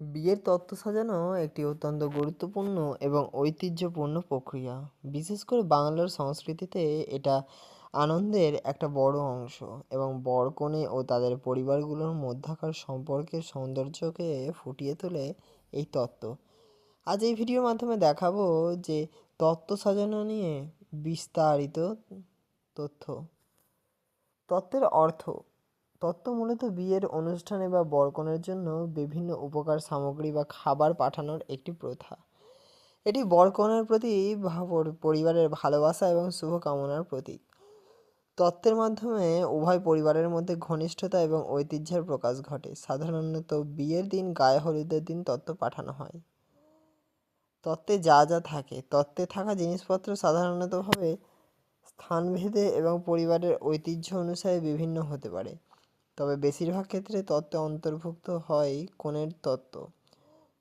বিয়ের তত্ত্ব সাজানো একটি অত্যন্ত গুরুত্বপূর্ণ এবং ঐতিহ্যপূর্ণ প্রক্রিয়া। বিশেষ করে বাংলার সংস্কৃতিতে এটা আনন্দের একটা বড় অংশ এবং বর কনে ও তাদের পরিবারগুলোর মধ্যাকার সম্পর্কের সৌন্দর্যকে ফুটিয়ে তোলে এই তত্ত্ব। আজ এই ভিডিওর মাধ্যমে দেখাবো যে তত্ত্ব সাজানো নিয়ে বিস্তারিত তথ্য। তত্ত্বের অর্থ তত্ত্ব মূলত বিয়ের অনুষ্ঠানে বা বরকনের জন্য বিভিন্ন উপকার সামগ্রী বা খাবার পাঠানোর একটি প্রথা। এটি বরকনের প্রতি পরিবারের ভালোবাসা এবং শুভকামনার প্রতীক। তত্ত্বের মাধ্যমে উভয় পরিবারের মধ্যে ঘনিষ্ঠতা এবং ঐতিহ্যের প্রকাশ ঘটে। সাধারণত বিয়ের দিন গায়ে হলুদের দিন তত্ত্ব পাঠানো হয়। তত্ত্বে যা যা থাকে। তত্ত্বে থাকা জিনিসপত্র সাধারণতভাবে স্থানভেদে এবং পরিবারের ঐতিহ্য অনুসারে বিভিন্ন হতে পারে। তবে বেশিরভাগ ক্ষেত্রে তত্ত্বে অন্তর্ভুক্ত হয় কনের তত্ত্ব।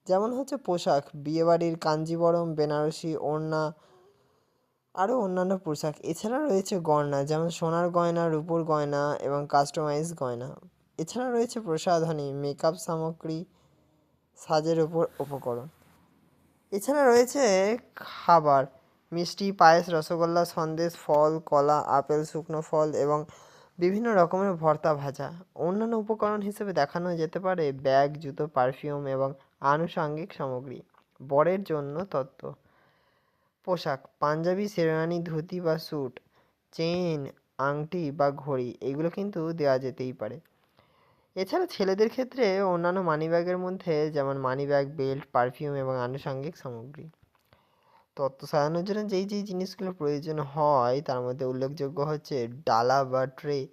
যেমন হচ্ছে পোশাক, বিয়েবাড়ির কাঞ্জিবরম, বেনারসি, ওড়না, আরও অন্যান্য পোশাক। এছাড়া রয়েছে গয়না, যেমন সোনার গয়না, রূপোর গয়না এবং কাস্টমাইজ গয়না। এছাড়া রয়েছে প্রসাধনী মেকআপ সামগ্রী, সাজের ওপর উপকরণ। এছাড়া রয়েছে খাবার, মিষ্টি, পায়েস, রসগোল্লা, সন্দেশ, ফল, কলা, আপেল, শুকনো ফল এবং বিভিন্ন রকমের ভর্তা ভাজা। অন্যান্য উপকরণ হিসেবে দেখানো যেতে পারে ব্যাগ, জুতো, পারফিউম এবং আনুষাঙ্গিক সামগ্রী। বরের জন্য তত্ত্ব। পোশাক, পাঞ্জাবি, শেরওয়ানি, ধুতি বা স্যুট চেন আংটি বা ঘড়ি, এগুলো কিন্তু দেওয়া যেতেই পারে। এছাড়া ছেলেদের ক্ষেত্রে অন্যান্য মানিব্যাগের মধ্যে যেমন মানিব্যাগ, বেল্ট, পারফিউম এবং আনুষাঙ্গিক সামগ্রী। তত্ত্ব সাজানোর জন্য যেই যেই জিনিসগুলো প্রয়োজন হয়, তার মধ্যে উল্লেখযোগ্য হচ্ছে ডালা বা ট্রে,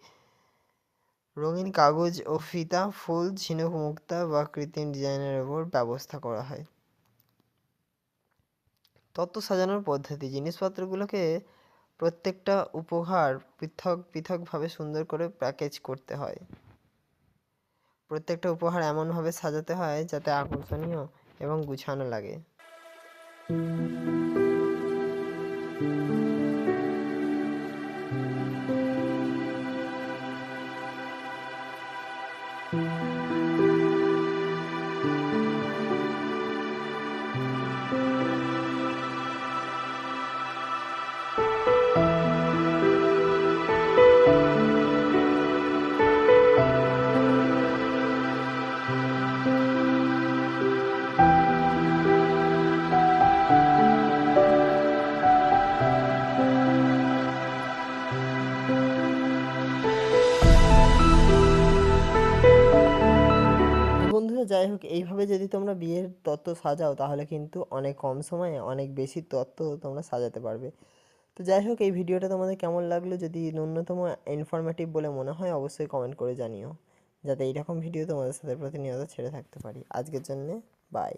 রঙিন কাগজ ও ফিতা, ফুল, ঝিনুক মুক্তা বা কৃত্রিম ডিজাইনের ওপর ব্যবস্থা করা হয়। তত্ত্ব সাজানোর পদ্ধতি, জিনিসপত্রগুলোকে প্রত্যেকটা উপহার পৃথক, পৃথকভাবে সুন্দর করে প্যাকেজ করতে হয়। প্রত্যেকটা উপহার এমনভাবে সাজাতে হয় যাতে আকর্ষণীয় এবং গুছানো লাগে। যাই হোক, এইভাবে যদি তোমরা বিয়ের তত্ত্ব সাজাও, তাহলে কিন্তু অনেক কম সময়ে অনেক বেশি তত্ত্ব তোমরা সাজাতে পারবে। তো যাই হোক, এই ভিডিওটা তোমাদের কেমন লাগল? যদি ন্যূনতম ইনফরমেটিভ বলে মনে হয়, অবশ্যই কমেন্ট করে জানিও। যাতে এইরকম ভিডিও তোমাদের সাথে প্রতিনিয়ত ছেড়ে থাকতে পারি। আজকের জন্যে বাই